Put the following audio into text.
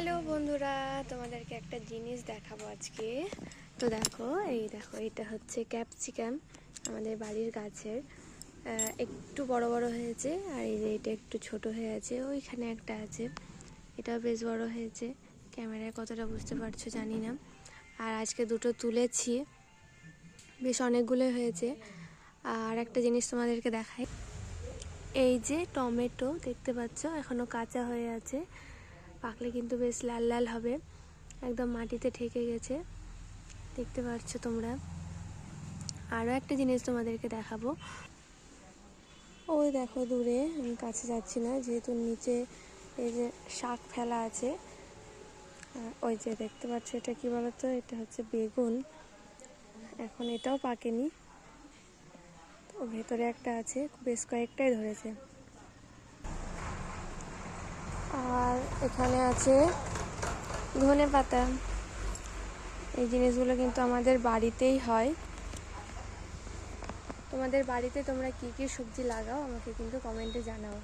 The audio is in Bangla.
হ্যালো বন্ধুরা, তোমাদেরকে একটা জিনিস দেখাবো আজকে। তো দেখো, এই দেখো, এটা হচ্ছে ক্যাপসিকাম আমাদের বাড়ির গাছের। একটু বড় বড় হয়েছে আর এই যে এটা একটু ছোট হয়ে আছে, ওইখানে একটা আছে। এটাও বেশ বড় হয়েছে, ক্যামেরায় কতটা বুঝতে পারছ জানি না। আর আজকে দুটো তুলেছি, বেশ অনেকগুলো হয়েছে। আর একটা জিনিস তোমাদেরকে দেখাই, এই যে টমেটো, দেখতে পাচ্ছ, এখনও কাঁচা হয়ে আছে। পাকলে কিন্তু বেশ লাল লাল হবে। একদম মাটিতে ঠেকে গেছে। দেখতে পাচ্ছ তোমরা। আরও একটা জিনিস তোমাদেরকে দেখাবো। ওই দেখো দূরে, আমি কাছে যাচ্ছি না, যেহেতু নিচে এই যে শাক ফেলা আছে। ওই যে দেখতে পাচ্ছ, এটা কি বলতো? এটা হচ্ছে বেগুন। এখন এটাও পাকেনি। তো ভেতরে একটা আছে, বেশ কয়েকটাই ধরেছে আর এখানে আছে ধনে পাতা। এই জিনিসগুলো কিন্তু আমাদের বাড়িতেই হয়। তোমাদের বাড়িতে তোমরা কি কি সবজি লাগাও আমাকে কিন্তু কমেন্টে জানাও।